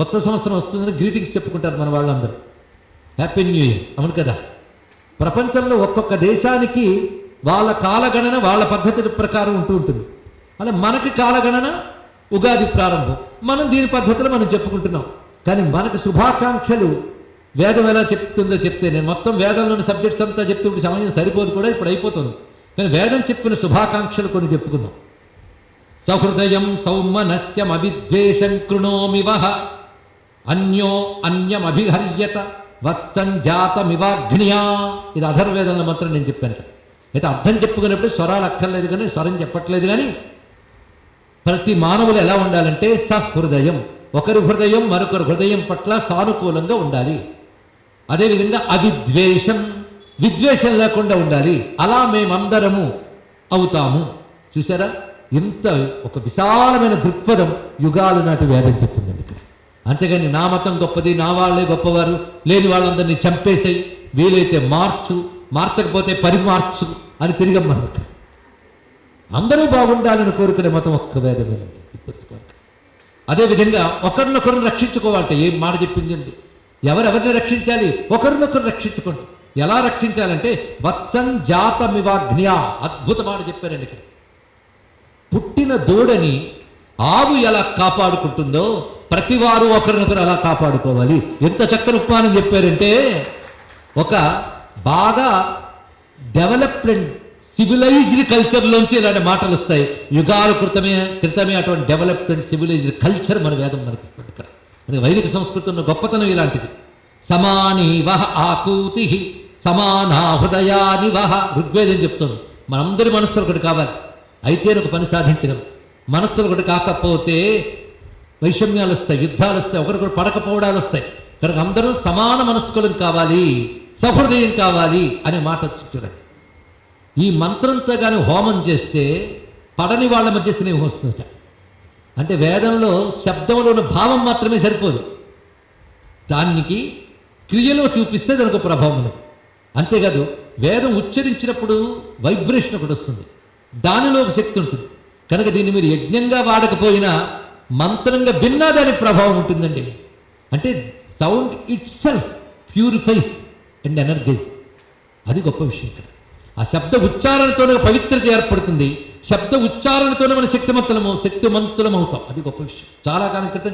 కొత్త సంవత్సరం వస్తుందని గ్రీటింగ్స్ చెప్పుకుంటారు మన వాళ్ళందరూ. హ్యాపీ న్యూ ఇయర్ అవును కదా? ప్రపంచంలో ఒక్కొక్క దేశానికి వాళ్ళ కాలగణన వాళ్ళ పద్ధతి ప్రకారం ఉంటూ ఉంటుంది. అలా మనకి కాలగణన ఉగాది ప్రారంభం. మనం దీని పద్ధతిలో మనం చెప్పుకుంటున్నాం. కానీ మనకు శుభాకాంక్షలు వేదం ఎలా చెప్తుందో చెప్తే నేను మొత్తం వేదంలోని సబ్జెక్ట్స్ అంతా చెప్తుంటే సమయం సరిపోదు కూడా ఇప్పుడు అయిపోతుంది. కానీ వేదం చెప్పిన శుభాకాంక్షలు కొన్ని చెప్పుకుందాం. సహృదయం సౌమనస్యమవిద్వేషం కృణోమివహ అన్యో అన్యమభిహర్యత వత్సంజాతమివాగ్నియా. ఇది అధర్వేదంలో మాత్రం నేను చెప్పాను అయితే అర్థం చెప్పుకున్నప్పుడు స్వరాలు అక్కర్లేదు కానీ స్వరం చెప్పట్లేదు కానీ ప్రతి మానవులు ఎలా ఉండాలంటే సహృదయం. ఒకరి హృదయం మరొకరి హృదయం పట్ల సానుకూలంగా ఉండాలి. అదేవిధంగా అవిద్వేషం. విద్వేషం లేకుండా ఉండాలి. అలా మేమందరము అవుతాము. చూసారా? ఇంత ఒక విశాలమైన దృక్పథం యుగాలు నాటి వేదం చెప్పింది. అంతేగాని నా మతం గొప్పది నా వాళ్ళే గొప్పవారు లేని వాళ్ళందరినీ చంపేసేయి వీలైతే మార్చు మార్చకపోతే పరిమార్చు అని తిరిగమ్మన్నట్టు అందరూ బాగుండాలని కోరుకునే మతం ఒక్క వేదమేనండి గుర్తుపెట్టుకోండి అదేవిధంగా ఒకరినొకరు రక్షించుకోవాలంటే ఏం మాట చెప్పిందండి ఎవరెవరిని రక్షించాలి? ఒకరినొకరు రక్షించుకోండి. ఎలా రక్షించాలంటే వత్సం జాతమివాగ్నియా అద్భుత మాట చెప్పారండి ఇక్కడ. పుట్టిన దూడని ఆవు ఎలా కాపాడుకుంటుందో ప్రతివారు ఒకరినొకరు అలా కాపాడుకోవాలి? ఎంత చక్కని ఉపమానం చెప్పారంటే ఒక బాగా డెవలప్మెంట్ సివిలైజ్డ్ కల్చర్లోంచి ఇలాంటి మాటలు వస్తాయి. యుగాల క్రితమే క్రితమే అటువంటి డెవలప్మెంట్ సివిలైజ్డ్ కల్చర్ మన వేదం మనకిస్తుంది ఇక్కడ. మన వైదిక ఉన్న గొప్పతనం ఇలాంటిది. సమాని వహ ఆకూతి సమానా హృదయాని వహ ఋగ్వేదం చెప్తుంది. మనందరి మనస్సులు ఒకటి కావాలి. అయితే ఒక పని సాధించగలం మనస్సులు ఒకటి కాకపోతే వైషమ్యాలు వస్తాయి యుద్ధాలు వస్తాయి ఒకరికొకరు పడకపోవడాలు వస్తాయి. కనుక అందరూ సమాన మనస్కులం కావాలి సహృదయం కావాలి అనే మాట వచ్చి చూడండి. ఈ మంత్రంతో కానీ హోమం చేస్తే పడని వాళ్ళ మధ్య స్నేహం వస్తుందట. అంటే వేదంలో శబ్దంలో ఉన్న భావం మాత్రమే సరిపోదు. దానికి క్రియలో చూపిస్తే దానికి ప్రభావం ఉంది. అంతేకాదు వేదం ఉచ్చరించినప్పుడు వైబ్రేషన్ ఒకటి వస్తుంది. దానిలో ఒక శక్తి ఉంటుంది. కనుక దీన్ని మీరు యజ్ఞంగా వాడకపోయినా మంత్రంగా విన్నా దాని ప్రభావం ఉంటుందండి. అంటే sound it self purifies and energize అది గొప్ప విషయం ఇక్కడ ఆ శబ్ద ఉచ్చారణతోనే పవిత్రత ఏర్పడుతుంది. శబ్ద ఉచ్చారణతోనే మన శక్తిమంతులము శక్తిమంతులం అవుతాం అది గొప్ప విషయం. చాలా కాలం క్రితం